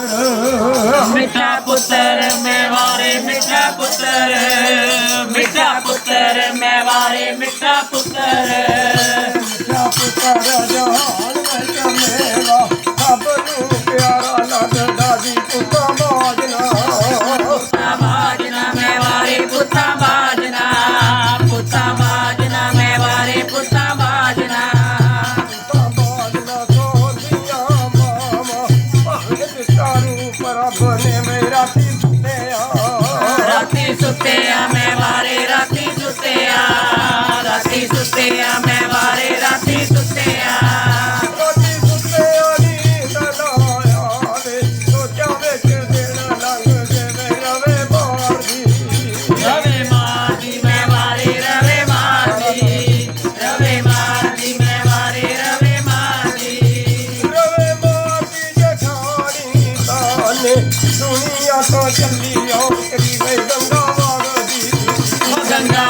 ਮਿੱਠਾ ਪੁੱਤਰ ਮੈਂ ਵਾਰੇ ਮਿੱਠਾ ਪੁੱਤਰ ਮਿੱਠਾ ਪੁੱਤਰ ਮੈਂ ਵਾਰੇ ਮਿੱਠਾ ਪੁੱਤਰ।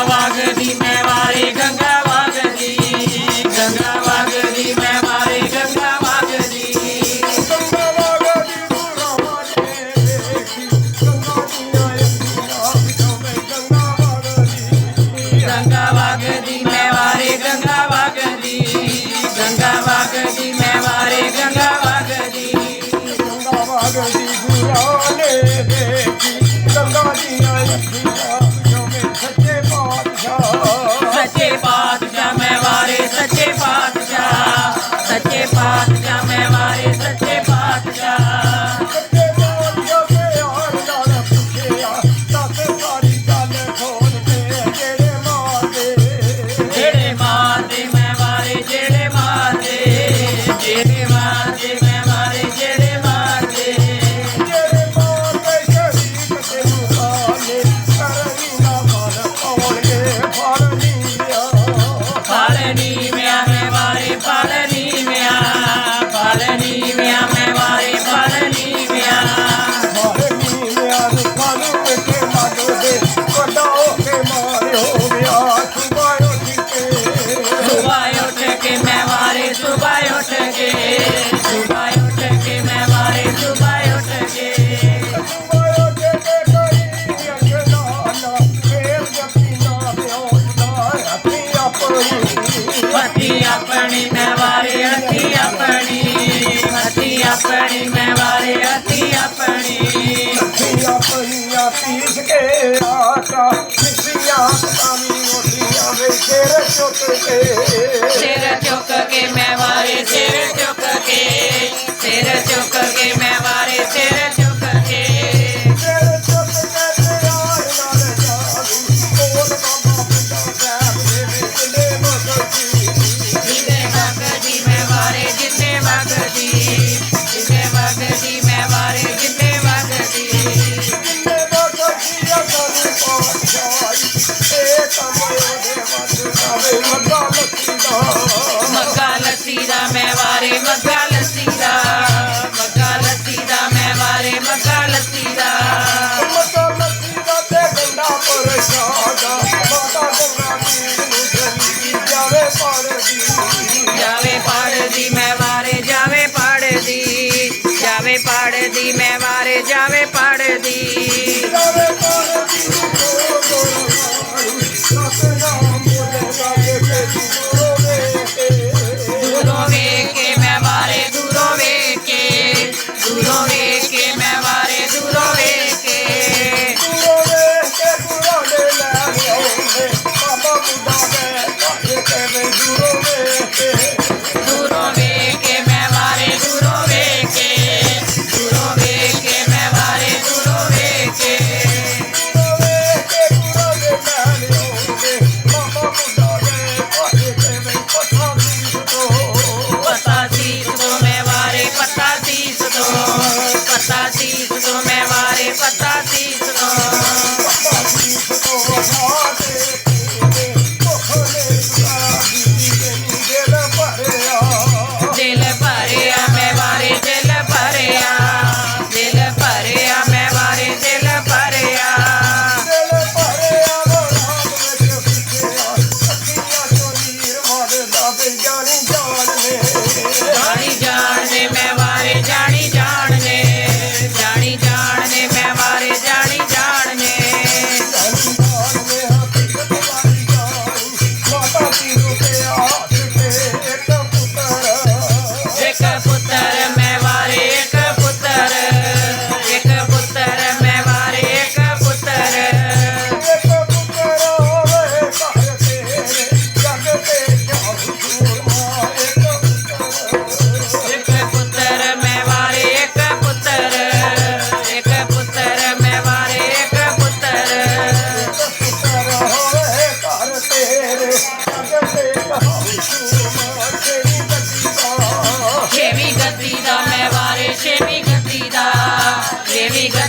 ਵਗਦੀ ਮੈਂ ਵਾਰੇ ਗੰਗਾ ਵਗਦੀ ਗੰਗਾ ਵਗਦੀ ਮੈਂ ਵਾਰੇ ਗੰਗਾ ਵਗਦੀ। ਗੰਗਾ ਵਾਗਦੀ ਗੁਰਾਮਾ ਨੇ ਵੇਖੀ ਗੰਗਾ ਦੀਆਂ ਅੱਖੀਆਂ ਵਿੱਚੋਂ ਵੇ ਗੰਗਾ ਵਾਗਦੀ। ਗੰਗਾ ਵਗਦੀ ਮੈਂ ਵਾਰੇ ਗੰਗਾ ਵਗਦੀ ਗੰਗਾ ਵਗਦੀ ਮੈਂ ਵਾਰੇ ਗੰਗਾ ਵਗਦੀ। ਗੰਗਾ ਵਾਗਦੀ ਗੁਰਾਂ ਨੇ ਵੇਖੀ ਗੰਗਾ ਦੀਆਂ ਅੱਖੀਆਂ ਹੱਥੀ ਆਪਣੀ, ਮੈਂ ਵਾਰੇ ਹੱਥੀ ਆਪਣੀ। ਹੱਥੀ ਆਪਣੀ, ਮੈਂ ਵਾਰੇ ਹੱਥੀ ਆਪਣੀ। ਅੱਖੀਆਂ ਪਈਆਂ ਪੀਸ ਕੇ ਆਟਾ ਮਿੱਠੀਆਂ ਪਕਾਵੀ ਰੋਟੀਆਂ ਵੇ ਸਿਰ ਚੁੱਕ ਕੇ ਸਿਰ ਚੁੱਕ ਕੇ ਮੈਂ ਵਾਰੇ, ਸਿਰ ਚੁੱਕ ਕੇ, ਸਿਰ ਚੁੱਕ ਕੇ ਮੈਂ ਵਾਰੇ ਮੈਂ ਵਾਰੇ ਮੱਗਾ ਲੱਸੀ ਦਾ ਮੱਗਾ ਲੱਸੀ ਦਾ ਮੈਂ ਵਾਰੇ ਮੱਗਾ ਲੱਸੀ ਦਾ। ਮੱਗਾ ਲੱਖੀ ਦਾ ਤੇ ਗੰਡਾ ਪਰਸ਼ਾਦਾ ਮਾਤਾ ਗੰਗਾ ਪੀਰ ਨੂੰ ਚਲੀ ਜਾਵੇ ਪੜਦੀ ਜਾਵੇ ਪੜਦੀ ਮੈਂ ਵਾਰੇ ਜਾਵੇ ਪੜਦੀ ਜਾਵੇ ਪੜਦੀ ਮੈਂ ਵਾਰੇ ਜਾਵੇ ਪੜਦੀ ਜਾਵੇ ਪੜਦੀ